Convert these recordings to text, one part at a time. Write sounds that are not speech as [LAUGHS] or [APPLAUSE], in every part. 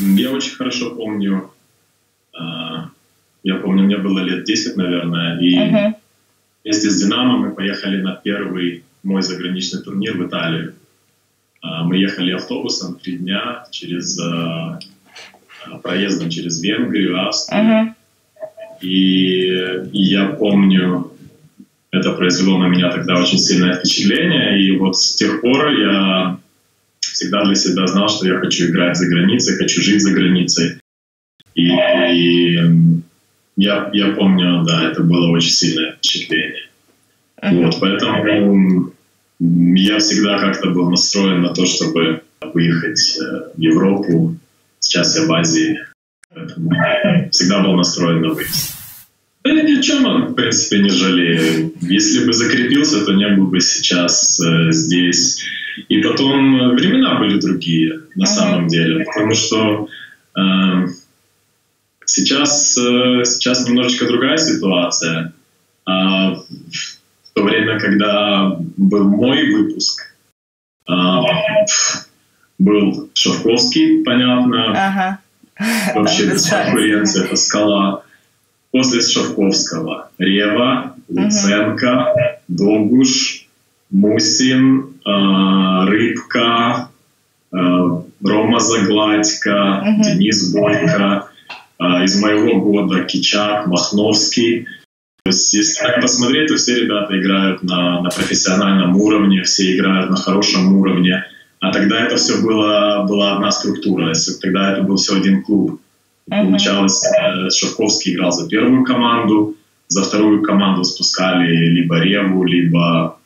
Я очень хорошо помню, а, я помню, мне было лет 10, наверное, и uh-huh. вместе с «Динамо» мы поехали на первый мой заграничный турнир в Италию. А, мы ехали автобусом три дня через а, проездом через Венгрию, Австрию. Uh-huh. И, и я помню, это произвело на меня тогда очень сильное впечатление. И вот с тех пор я всегда для себя знал, что я хочу играть за границей, хочу жить за границей. И, и я, я помню, да, это было очень сильное впечатление. Uh-huh. Вот, поэтому я всегда как-то был настроен на то, чтобы выехать э, в Европу. Сейчас я в Азии, поэтому всегда был настроен на выезд. Да ни о чем он, в принципе, не жалею. Если бы закрепился, то не был бы сейчас э, здесь. И потом времена были другие, на самом деле. Потому что э, сейчас, э, сейчас немножечко другая ситуация. А в то время, когда был мой выпуск, э, был Шовковский, понятно. Ага. Вообще без конкуренции, это скала. После Шовковского Рева, Луценко, угу. Мусин, Рыбка, Рома Загладько, угу. Денис Бойко, из моего года Кичак, Махновский. То есть, если так посмотреть, то все ребята играют на, на профессиональном уровне, все играют на хорошем уровне. А тогда это все было, была одна структура. Тогда это был все один клуб. Uh-huh. Получалось, э, Шовковский играл за первую команду, за вторую команду спускали либо Реву, либо,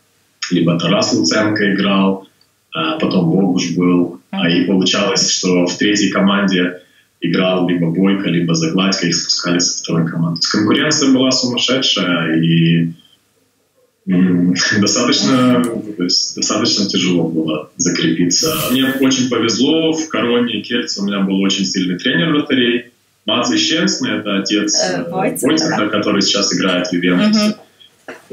либо Тарас Луценко играл, а потом Богуш был. Uh-huh. И получалось, что в третьей команде играл либо Бойко, либо Загладько, их спускали со второй команды. Конкуренция была сумасшедшая, и [LAUGHS] достаточно, то есть, достаточно тяжело было закрепиться. Мне очень повезло, в Короне Кельце у меня был очень сильный тренер вратарей. Маций Щенсный, это отец э, Войцеха, да. который сейчас играет в Ювентусе.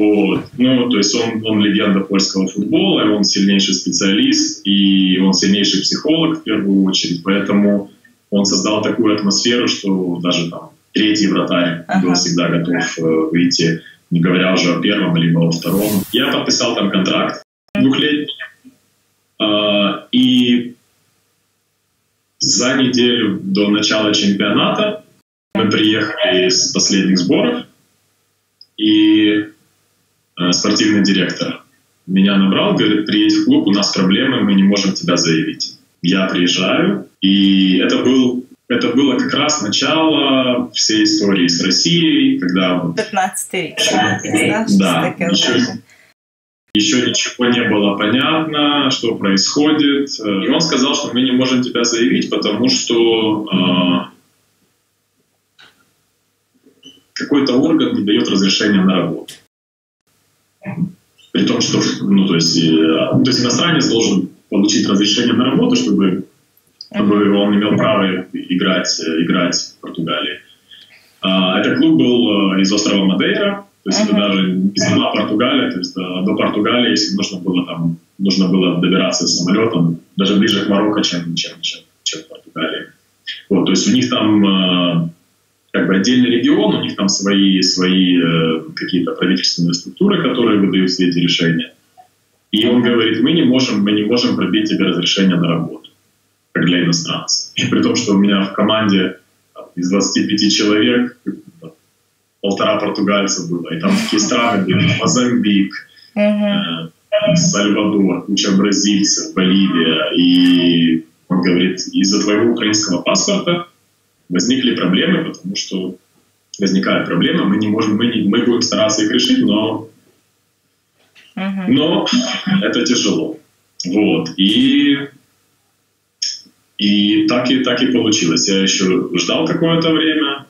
Вот. Ну, то есть он, он легенда польского футбола, он сильнейший специалист, и он сильнейший психолог в первую очередь, поэтому он создал такую атмосферу, что даже там третий вратарь ага. был всегда готов э, выйти не говоря уже о первом либо о втором. Я подписал там контракт двухлетний, а, и за неделю до начала чемпионата мы приехали из последних сборов, и э, спортивный директор меня набрал, говорит, приедь в клуб, у нас проблемы, мы не можем тебя заявить. Я приезжаю, и это был это было как раз начало всей истории с Россией, когда... 15 век. Да, да еще, еще ничего не было понятно, что происходит. И он сказал, что мы не можем тебя заявить, потому что э, какой-то орган не дает разрешения на работу. При том, что ну, то есть, э, то есть иностранец должен получить разрешение на работу, чтобы чтобы он имел право играть, играть в Португалии. А, этот клуб был э, из острова Мадейра, то есть это даже не сама Португалия, то есть до, Португалии, если нужно было там, нужно было добираться самолетом, даже ближе к Марокко, чем, чем, чем, чем Португалии. Вот, то есть у них там э, как бы отдельный регион, у них там свои, свои э, какие-то правительственные структуры, которые выдают все эти решения. И он говорит, мы не можем, мы не можем пробить тебе разрешение на работу как для иностранца. И при том, что у меня в команде из 25 человек полтора португальца было. И там такие страны были, Мозамбик, uh-huh. Сальвадор, куча бразильцев, Боливия. И он говорит, из-за твоего украинского паспорта возникли проблемы, потому что возникают проблемы, мы не можем, мы, не, мы будем стараться их решить, но, uh-huh. но [LAUGHS] это тяжело. Вот. И и так и, так и получилось. Я еще ждал какое-то время,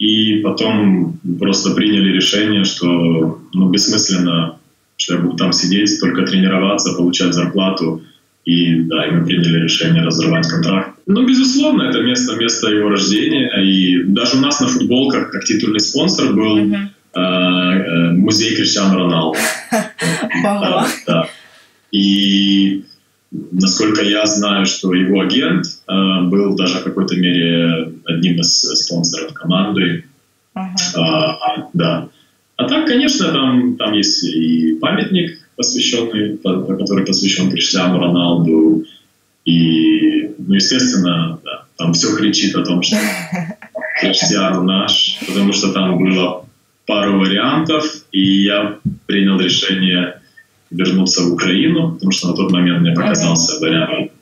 и потом просто приняли решение, что ну, бессмысленно, что я буду там сидеть, только тренироваться, получать зарплату. И да, и мы приняли решение разорвать контракт. Ну, безусловно, это место, место его рождения. И даже у нас на футболках как титульный спонсор был mm-hmm. э, музей Криштиану Роналду. [LAUGHS] Да, да. И насколько я знаю, что его агент э, был даже в какой-то мере одним из спонсоров команды. Uh-huh. А, да. А так, конечно, там, там есть и памятник, посвященный, который посвящен Криштиану Роналду. И, ну, естественно, да, там все кричит о том, что Криштиану наш, потому что там было пару вариантов, и я принял решение вернуться в Украину, потому что на тот момент мне показался вариант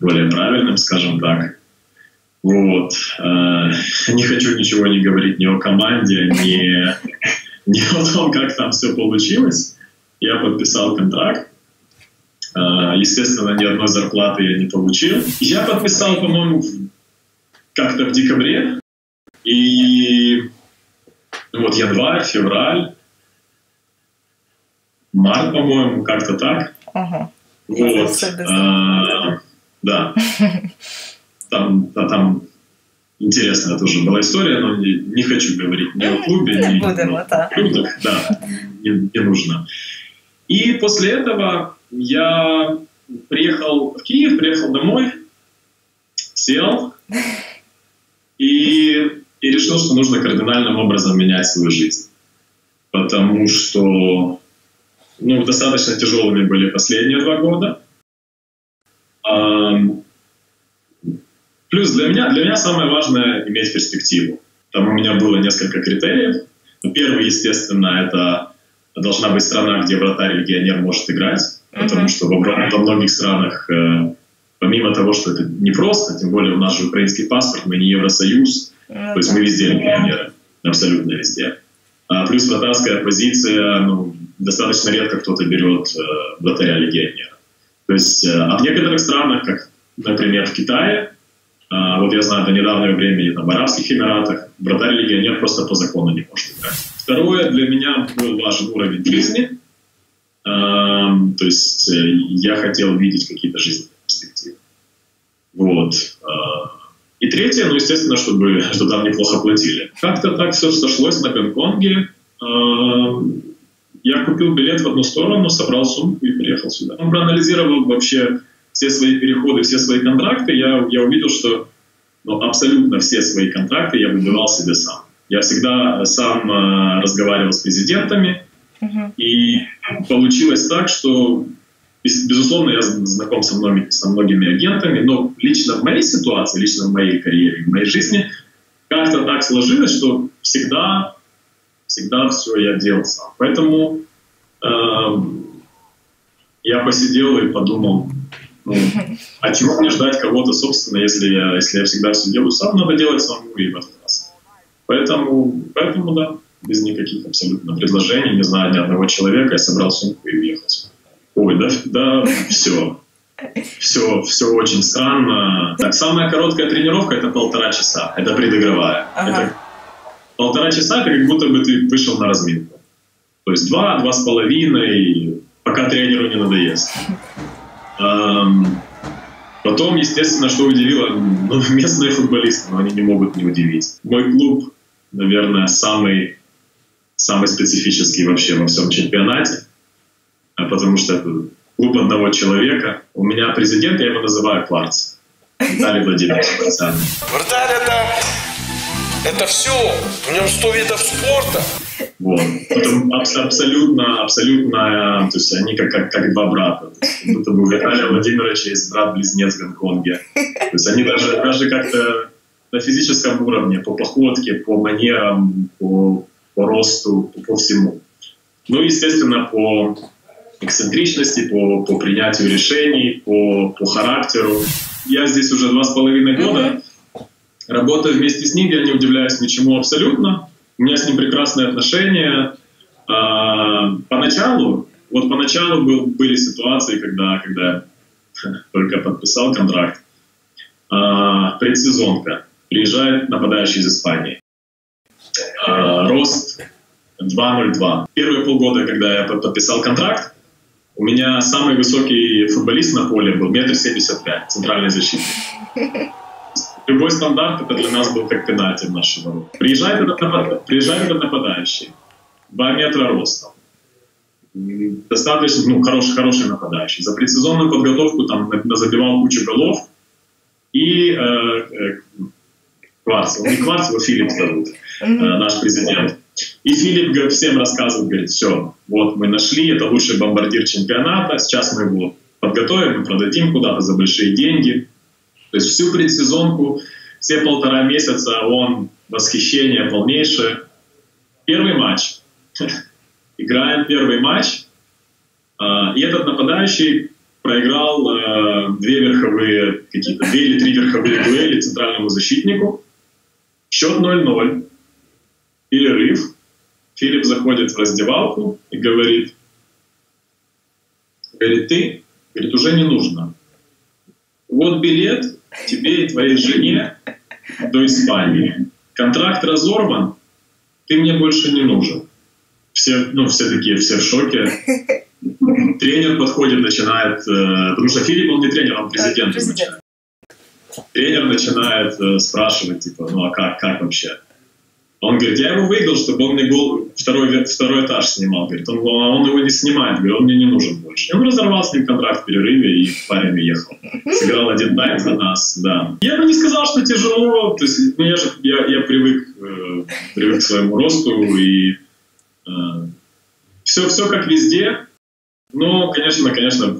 более правильным, скажем так. Вот. Э, [LAUGHS] не хочу ничего не говорить ни о команде, ни, [LAUGHS] ни о том, как там все получилось. Я подписал контракт. Э, естественно, ни одной зарплаты я не получил. Я подписал, по-моему, как-то в декабре. И ну, вот январь, февраль, март, по-моему, как-то так. Ага. Вот. А, да. Там, да, там интересная тоже была история, но не, не хочу говорить ни о клубе, не ни будем, о клубах. Да, не, не нужно. И после этого я приехал в Киев, приехал домой, сел и, и решил, что нужно кардинальным образом менять свою жизнь. Потому что ну, достаточно тяжелыми были последние два года. Плюс для меня, для меня самое важное иметь перспективу. Там у меня было несколько критериев. Ну, первый, естественно, это должна быть страна, где вратарь-легионер может играть, потому что во, во многих странах, э, помимо того, что это непросто, тем более у нас же украинский паспорт, мы не Евросоюз, uh-huh. то есть мы везде легионеры, абсолютно везде. А плюс вратарская позиция, ну, достаточно редко кто-то берет э, вратаря-легионера. То есть э, а в некоторых странах, как, например, в Китае, вот я знаю, до недавнего времени там, в Арабских Эмиратах вратарь-легионер просто по закону не может играть. Второе, для меня был важен уровень жизни. А, то есть э, я хотел видеть какие-то жизненные перспективы. Вот. А, и третье, ну, естественно, чтобы, [LAUGHS] что там неплохо платили. Как-то так все сошлось на Гонконге. Я купил билет в одну сторону, собрал сумку и приехал сюда. Он проанализировал вообще все свои переходы, все свои контракты, я, я увидел, что ну, абсолютно все свои контракты я выбивал себе сам. Я всегда сам э, разговаривал с президентами, uh-huh. и получилось так, что, безусловно, я знаком со многими, со многими агентами, но лично в моей ситуации, лично в моей карьере, в моей жизни, как-то так сложилось, что всегда, всегда все я делал сам. Поэтому э, я посидел и подумал, ну, а чего мне ждать кого-то, собственно, если я, если я всегда все делаю сам, надо делать самому и в этот раз. Поэтому, поэтому да, без никаких абсолютно предложений, не знаю ни одного человека, я собрал сумку и уехал. Ой, да, да, все. Все, все очень странно. Так, самая короткая тренировка это полтора часа. Это предыгровая. Ага. Это полтора часа это как будто бы ты вышел на разминку. То есть два, два с половиной, пока тренеру не надоест. Потом, естественно, что удивило, ну, [LAUGHS] местные футболисты, но они не могут не удивить. Мой клуб, наверное, самый, самый специфический вообще во всем чемпионате, а потому что это клуб одного человека. У меня президент, я его называю Кварц. Виталий Владимирович Вратарь это, это все. В нем 100 видов спорта. Вот. Это абсолютно, абсолютно, то есть они как, как, как два брата. То есть, как будто бы у Виталия Владимировича есть брат-близнец в Гонконге. То есть они даже, даже как-то на физическом уровне, по походке, по манерам, по, по росту, по, по всему. Ну, естественно, по эксцентричности, по, по принятию решений, по, по характеру. Я здесь уже два с половиной года. Работаю вместе с ним, я не удивляюсь ничему абсолютно. У меня с ним прекрасные отношения. А, поначалу, вот поначалу был, были ситуации, когда, когда [LAUGHS] только подписал контракт. А, предсезонка. Приезжает нападающий из Испании. А, рост 2.02. Первые полгода, когда я подписал контракт, у меня самый высокий футболист на поле был метр семьдесят пять, центральный защитник. [LAUGHS] Любой стандарт это для нас был как пенальти в нашего Приезжает этот, напад... Приезжает этот нападающий. 2 метра ростом. достаточно, ну, хороший, хороший нападающий. За предсезонную подготовку там забивал кучу голов. И э, э, Кварцев, не Кварцев, а Филипп зовут, э, наш президент. И Филипп всем рассказывает, говорит, все, вот мы нашли, это лучший бомбардир чемпионата, сейчас мы его подготовим и продадим куда-то за большие деньги. То есть всю предсезонку, все полтора месяца он восхищение полнейшее. Первый матч. [LAUGHS] Играем первый матч. А, и этот нападающий проиграл а, две верховые, какие-то две или три верховые дуэли центральному защитнику. Счет 0-0. Перерыв. Филипп заходит в раздевалку и говорит, говорит, ты, говорит, уже не нужно. Вот билет тебе и твоей жене до Испании. Контракт разорван, ты мне больше не нужен. Все, ну, все такие, все в шоке. Тренер подходит, начинает, э, потому что Филипп, он не тренер, он президент. президент. Тренер начинает э, спрашивать, типа, ну а как, как вообще? Он говорит, я его выиграл, чтобы он мне гол, второй, второй этаж снимал. Говорит, он, он его не снимает, говорит, он мне не нужен больше. И он разорвал с ним контракт в перерыве, и парень уехал. Сыграл один тайм за нас, да. Я бы не сказал, что тяжело, то есть, ну, я же, я, я привык, э, привык к своему росту, и э, все, все как везде. Но, конечно, конечно,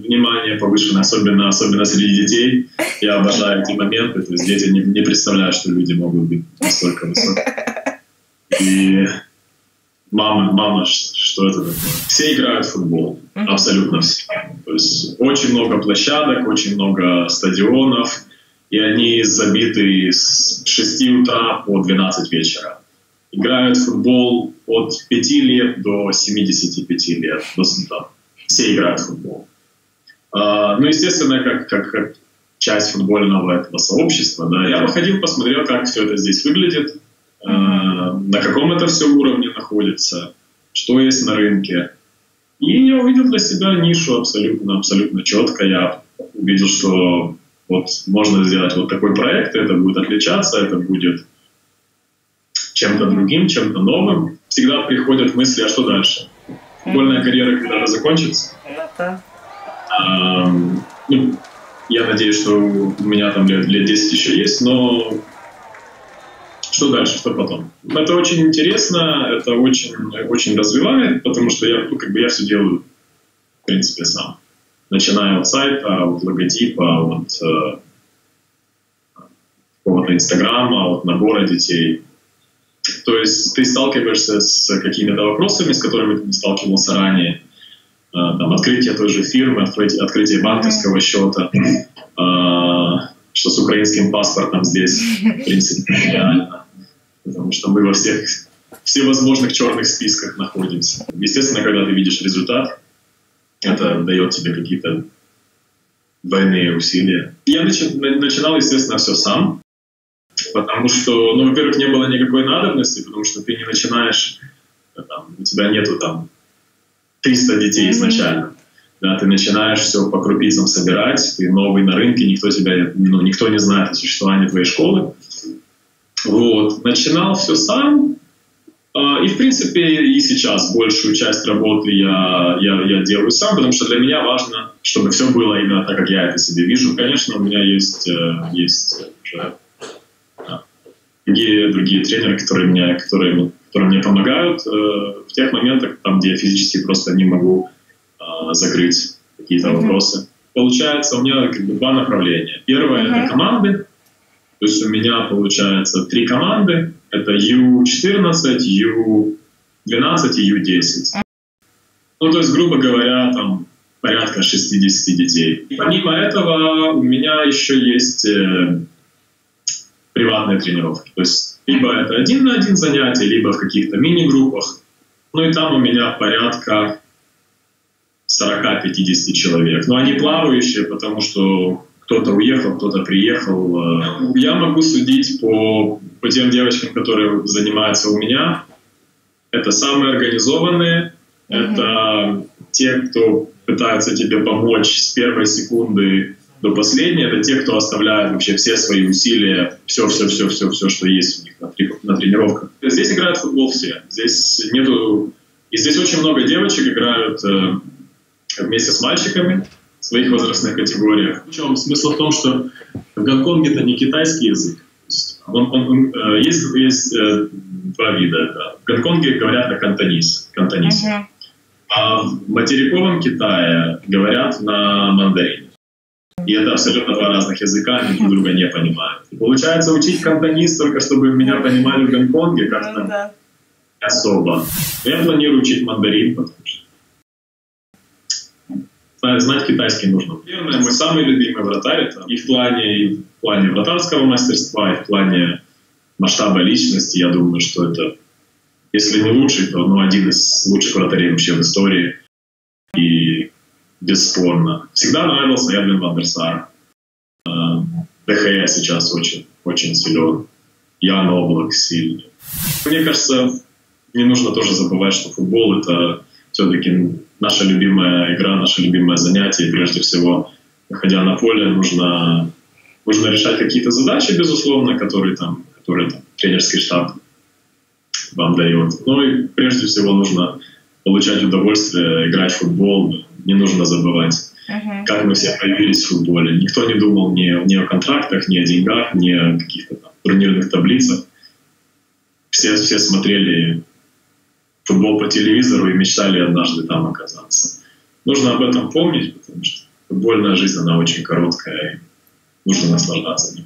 внимание повышено, особенно, особенно среди детей. Я обожаю эти моменты. То есть дети не, не представляют, что люди могут быть настолько высокие. И мама, мама, что это такое? Все играют в футбол, абсолютно все. То есть очень много площадок, очень много стадионов, и они забиты с 6 утра по 12 вечера. Играют в футбол от 5 лет до 75 лет. Все играют в футбол. А, ну, естественно, как, как, как часть футбольного этого сообщества, да, я походил, посмотрел, как все это здесь выглядит, а, на каком это все уровне находится, что есть на рынке. И я увидел для себя нишу абсолютно, абсолютно четко. Я увидел, что вот можно сделать вот такой проект, это будет отличаться, это будет чем-то другим, чем-то новым. Всегда приходят мысли, а что дальше? Футбольная карьера когда-то закончится. Ну ну, я надеюсь, что у меня там лет, лет 10 еще есть, но что дальше, что потом? Это очень интересно, это очень, очень развивает, потому что я, ну, как бы я все делаю, в принципе, сам. Начиная от сайта, от логотипа, от э, какого-то инстаграма, от набора детей. То есть ты сталкиваешься с какими-то вопросами, с которыми ты не сталкивался ранее. Э, там, открытие той же фирмы, открытие, открытие банковского счета, э, что с украинским паспортом здесь, в [LAUGHS] принципе, реально. Потому что мы во всех всевозможных черных списках находимся. Естественно, когда ты видишь результат, это дает тебе какие-то двойные усилия. Я начинал, естественно, все сам, потому что, ну, во-первых, не было никакой надобности, потому что ты не начинаешь, э, там, у тебя нету там 300 детей изначально. Да, ты начинаешь все по крупицам собирать, ты новый на рынке, никто тебя, ну, никто не знает о существовании твоей школы. Вот. Начинал все сам, а, и, в принципе, и сейчас большую часть работы я, я, я делаю сам, потому что для меня важно, чтобы все было именно так, как я это себе вижу. Конечно, у меня есть, э, есть уже другие, другие тренеры, которые, меня, которые которые мне помогают э, в тех моментах, там, где я физически просто не могу э, закрыть какие-то mm-hmm. вопросы. Получается, у меня как бы два направления. Первое mm-hmm. это команды. То есть у меня получается три команды. Это U14, U12 и U10. Ну, то есть, грубо говоря, там порядка 60 детей. Помимо этого, у меня еще есть э, приватные тренировки. То есть либо это один на один занятие, либо в каких-то мини-группах. Ну и там у меня порядка 40-50 человек. Но они плавающие, потому что кто-то уехал, кто-то приехал. Я могу судить по, по тем девочкам, которые занимаются у меня. Это самые организованные, mm-hmm. это те, кто пытаются тебе помочь с первой секунды до последней, это те, кто оставляет вообще все свои усилия, все, все, все, все, все, что есть у них на, на тренировках. Здесь играют в футбол все. Здесь нету И здесь очень много девочек играют э, вместе с мальчиками в своих возрастных категориях. Причем смысл в том, что в Гонконге это не китайский язык. Он, он, он, э, есть есть э, два вида. Да. В Гонконге говорят на кантонис, кантонисе. Uh-huh. А в материковом Китае говорят на мандарине. И это абсолютно два разных языка, они друг друга не понимают. И получается, учить кантонис только чтобы меня понимали в Гонконге как-то ну, да. особо. Я планирую учить мандарин, потому что знать китайский нужно. Наверное, мой самый любимый вратарь это и в плане, и в плане вратарского мастерства, и в плане масштаба личности. Я думаю, что это, если не лучший, то ну, один из лучших вратарей вообще в истории. Бесспорно. Всегда нравился Эдвин Вандерсар. Э, ДХ сейчас очень, очень силен. Ян Облак сильный. Мне кажется, не нужно тоже забывать, что футбол — это все-таки наша любимая игра, наше любимое занятие. Прежде всего, выходя на поле, нужно, нужно решать какие-то задачи, безусловно, которые, там, которые там, тренерский штаб вам дает. Ну и прежде всего нужно получать удовольствие, играть в футбол. Не нужно забывать, uh-huh. как мы все появились в футболе. Никто не думал ни, ни о контрактах, ни о деньгах, ни о каких-то там турнирных таблицах. Все, все смотрели футбол по телевизору и мечтали однажды там оказаться. Нужно об этом помнить, потому что футбольная жизнь, она очень короткая, и нужно наслаждаться.